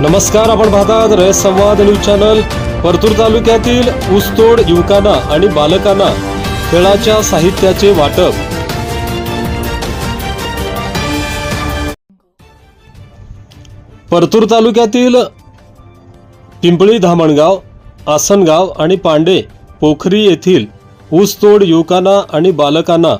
नमस्कार आपण पाहतात रयत संवाद न्यूज चॅनल. परतूर तालुक्यातील ऊसतोड युवकांना आणि बालकांना खेळाच्या साहित्याचे वाटप. परतूर तालुक्यातील पिंपळी धामणगाव आसनगाव आणि पांडे पोखरी येथील ऊसतोड युवकांना आणि बालकांना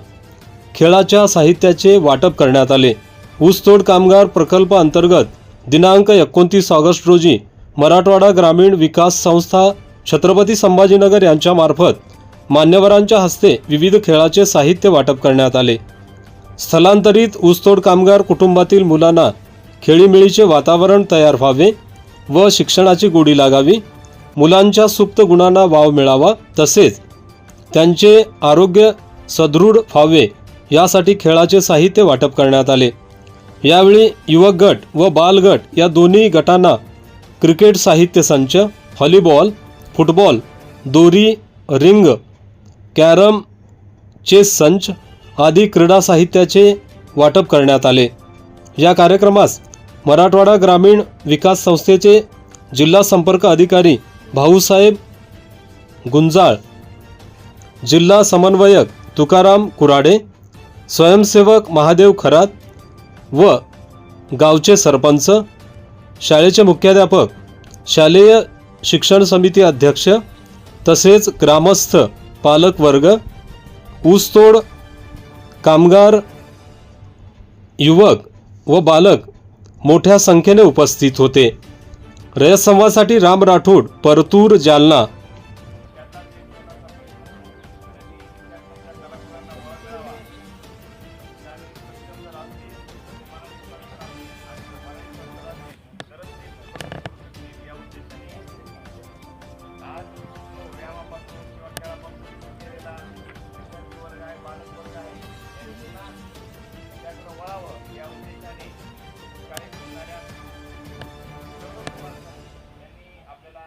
खेळाच्या साहित्याचे वाटप करण्यात आले. ऊसतोड कामगार प्रकल्प अंतर्गत दिनांक एकोणतीस ऑगस्ट रोजी मराठवाडा ग्रामीण विकास संस्था छत्रपती संभाजीनगर यांच्यामार्फत मान्यवरांच्या हस्ते विविध खेळाचे साहित्य वाटप करण्यात आले. स्थलांतरित ऊसतोड कामगार कुटुंबातील मुलांना खेळीमेळीचे वातावरण तयार व्हावे व शिक्षणाची गोडी लागावी मुलांच्या सुप्त गुणांना वाव मिळावा तसेच त्यांचे आरोग्य सदृढ व्हावे यासाठी खेळाचे साहित्य वाटप करण्यात आले. यावेळी युवक गट व बाल गट या दोन्ही गटांना क्रिकेट साहित्य संच व्हॉलीबॉल फुटबॉल दोरी रिंग कॅरम चेस संच आदी क्रीडा साहित्याचे वाटप करण्यात आले. या कार्यक्रमास मराठवाडा ग्रामीण विकास संस्थेचे जिल्हा संपर्क अधिकारी भाऊसाहेब गुंजाळ जिल्हा समन्वयक तुकाराम कुराडे स्वयंसेवक महादेव खरात व गावचे सरपंच शाळेचे मुख्याध्यापक शालेय शिक्षण समिती अध्यक्ष तसेच ग्रामस्थ पालक वर्ग ऊसतोड कामगार युवक व बालक मोठ्या संख्येने उपस्थित होते. रयत संवादसाठी राम राठोड परतूर जालना. कळावं या उद्देशाने शाळेत शिकणाऱ्या यांनी आपल्याला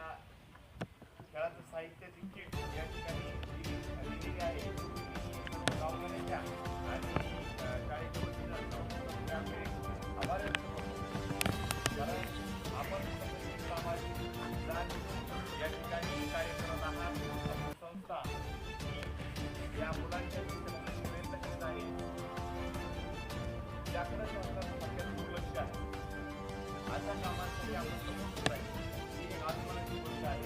खेळाचं साहित्याची किट या ठिकाणी दिलेली आहे. আমরা সমর্থন পাই এই আন্দোলনের জীবনটায়